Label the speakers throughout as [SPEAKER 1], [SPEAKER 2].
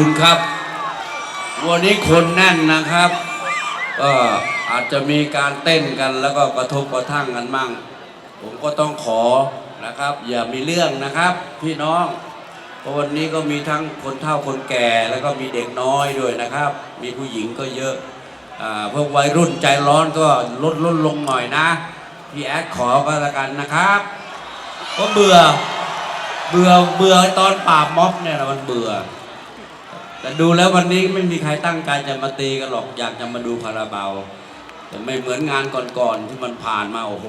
[SPEAKER 1] คุณครับ วันนี้คนแน่นนะครับก็อาจจะมีการเต้นกันแล้วก็กระทบกระทั่งกันมั่ง ผมก็ต้องขอนะครับ อย่ามีเรื่องนะครับ พี่น้องเพราะวันนี้ก็มีทั้งคนเฒ่าคนแก่แล้วก็มีเด็กน้อยด้วยนะครับ มีผู้หญิงก็เยอะอ่าพวกวัยรุ่นใจร้อนก็ลดลดลงหน่อยนะพี่แอดขอก็แล้วกันนะครับ ก็เบื่อเบื่อเบื่อตอนปราบม็อบเนี่ยมันเบื่อ แต่ดูแล้ววันนี้ไม่มีใครตั้งใจจะมาตีกันหรอกอยากจะมาดูคาราบาวแต่ไม่เหมือนงานก่อนๆที่มันผ่านมาโอ้โห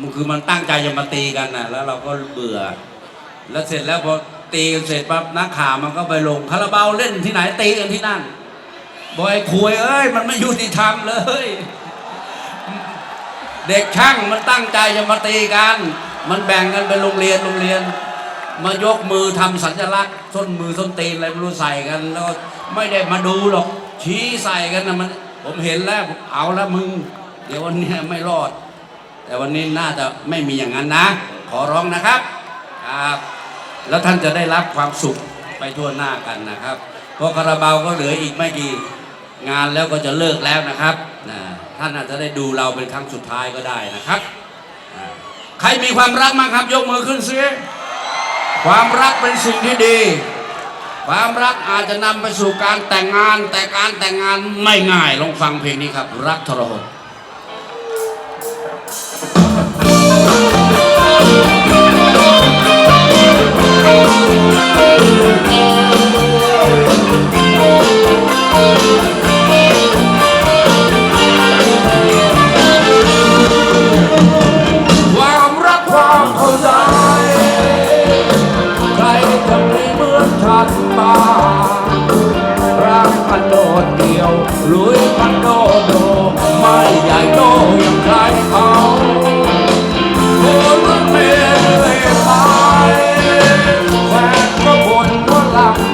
[SPEAKER 1] มันคือมันตั้งใจจะมาตีกันนะแล้วเราก็เบื่อ แล้วเสร็จแล้วพอตีกันเสร็จปั๊บนักข่าวมันก็ไปลงคาราบาวเล่นที่ไหนตีกันที่นั่นบอยคุยเอ้ยมันไม่ยุติธรรมเลย เด็กช่างมันตั้งใจจะมาตีกัน มันแบ่งกันไปโรงเรียนโรงเรียน มายกมือทำสัญลักษณ์ส้นมือส้นตีนอะไรไม่รู้ใส่กัน แล้วไม่ได้มาดูหรอกชี้ใส่กันนะมัน ผมเห็นแล้วเอาแล้วมึง เดี๋ยววันนี้ไม่รอด แต่วันนี้น่าจะไม่มีอย่างนั้นนะ ขอร้องนะครับครับแล้วท่านจะได้รับความสุขไปทั่วหน้ากันนะครับเพราะคาราบาวก็เหลืออีกไม่กี่งานแล้วก็จะเลิกแล้วนะครับนะท่านอาจจะได้ดูเราเป็นครั้งสุดท้ายก็ได้นะครับ ใครมีความรักมั้งครับ ยกมือขึ้นซิ ความรักเป็นสิ่งที่ดี ความรักอาจจะนำไปสู่การแต่งงาน แต่การแต่งงานไม่ง่ายลองฟังเพลงนี้ครับ รักทรหด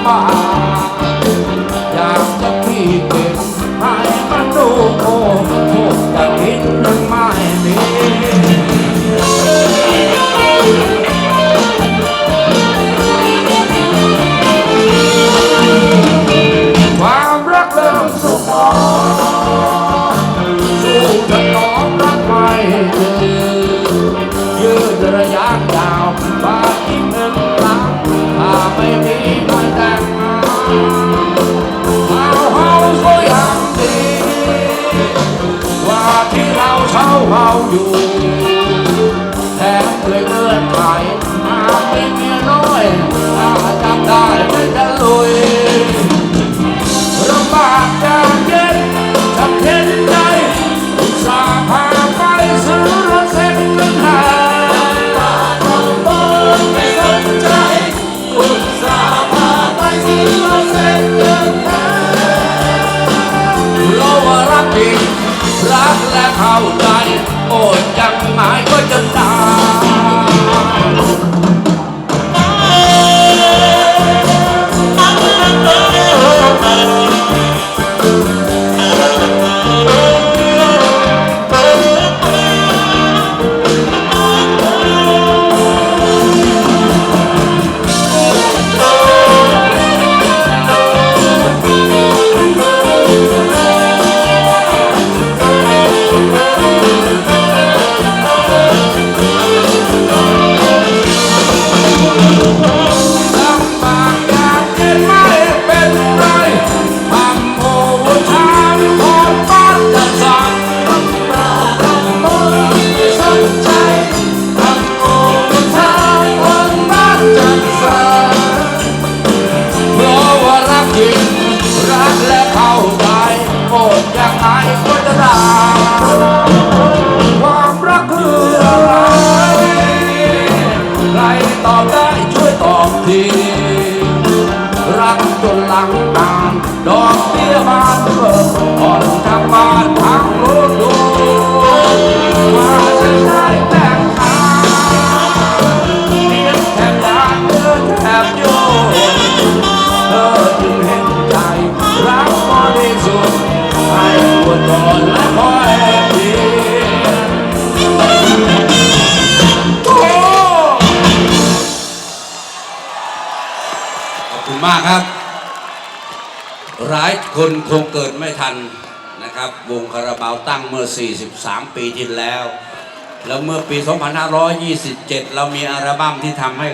[SPEAKER 1] ล คุณมากครับ หลายคนคงเกิดไม่ทันนะครับ วงคาราบาวตั้งเมื่อ 43 ปีที่แล้ว แล้วเมื่อปี 2527 เรามีอัลบั้มที่ทำให้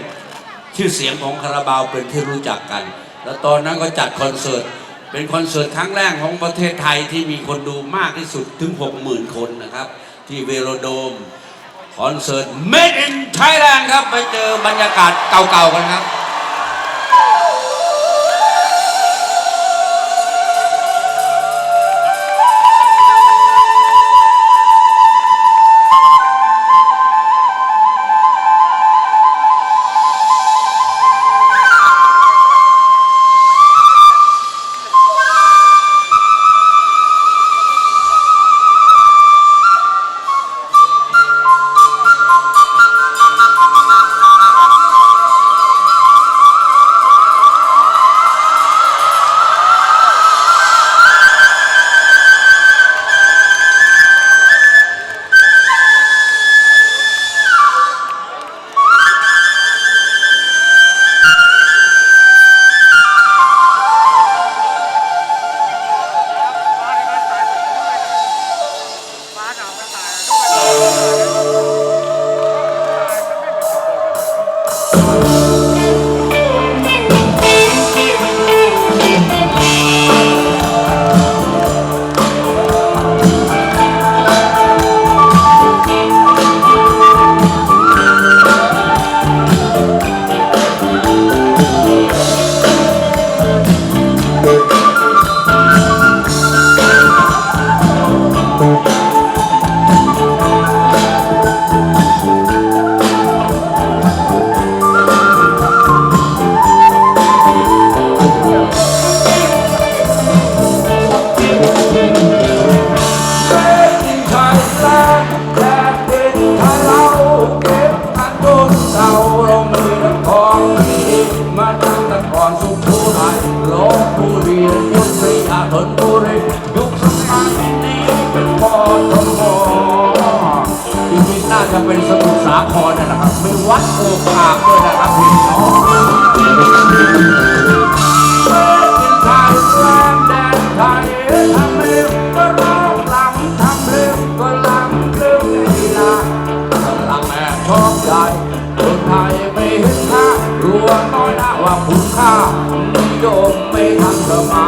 [SPEAKER 1] ชื่อเสียงของคาราบาวเป็นที่รู้จักกัน แล้วตอนนั้นก็จัดคอนเสิร์ตเป็นคอนเสิร์ตครั้งแรกของประเทศไทยที่มีคนดูมากที่สุดถึง 60,000 คนนะครับ ที่เวโรโดม คอนเสิร์ต Made in Thailand ครับ ไปเจอบรรยากาศเก่าๆกันครับ เป็นสมุทรสาครนั่นะครับมีวัดโอภาด้วยนะครับพี่น้องไทยแลนด์แดนไทยทำเรื่องก็ร้องรำทำเรื่องก็ลำเรื่องลีลากำลังแอบชอบใจคนไทยไม่เห็นค่ารู้ว่าน้อยนะว่าคุณค่านิยมไม่ทันสมัย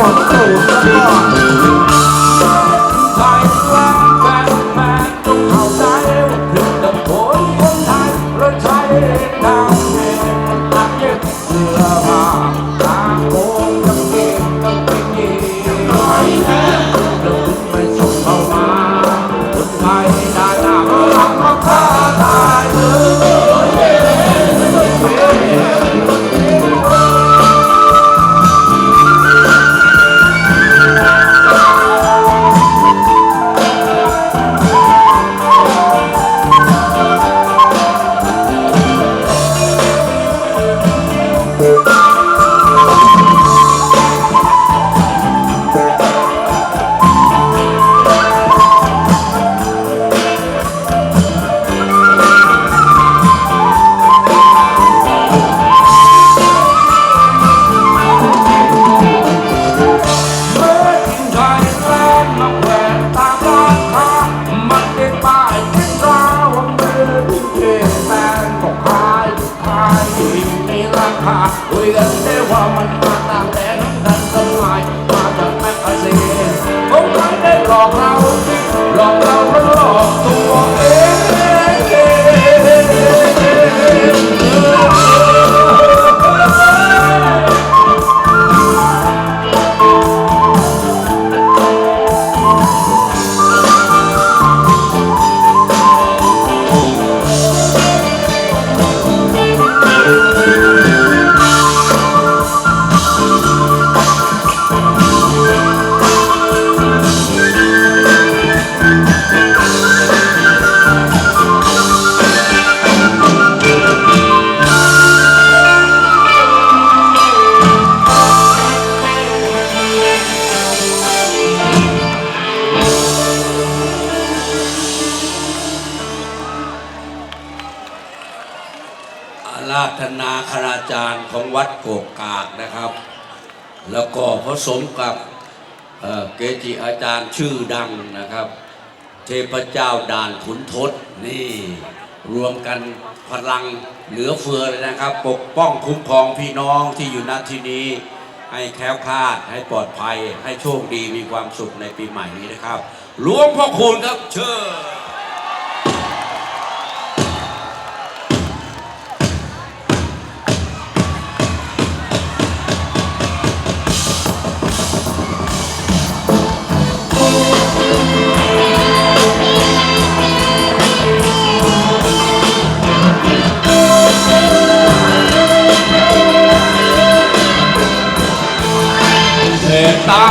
[SPEAKER 1] ดี๋ยวจะหมดสูตรแล้วก็ไทยแลนด์แฟนแฟนต้องเข้าใจถึงกับคนคนไทยเราใช้ทางเดินตัดเย็บเสื้อผ้าตาโค้งกางเก ราธนาคณาจารย์ของวัดโกกกากนะครับ แล้วก็ผสมกับเเกจิอาจารย์ชื่อดังนะครับ เทพเจ้าด่านขุนทศนี่รวมกันพลังเหลือเฟือเลยนะครับ ปกป้องคุ้มครองพี่น้องที่อยู่ณที่นี้ ให้แคล้วคลาดให้ปลอดภัย ให้โชคดีมีความสุขในปีใหม่นี้นะครับหลวงพ่อคูณครับเชิญ ตา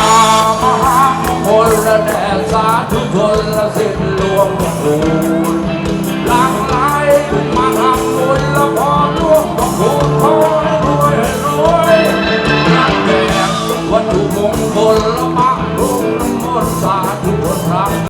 [SPEAKER 1] มหาคนและแด่สาธุชนและสิ้นหลวงปู่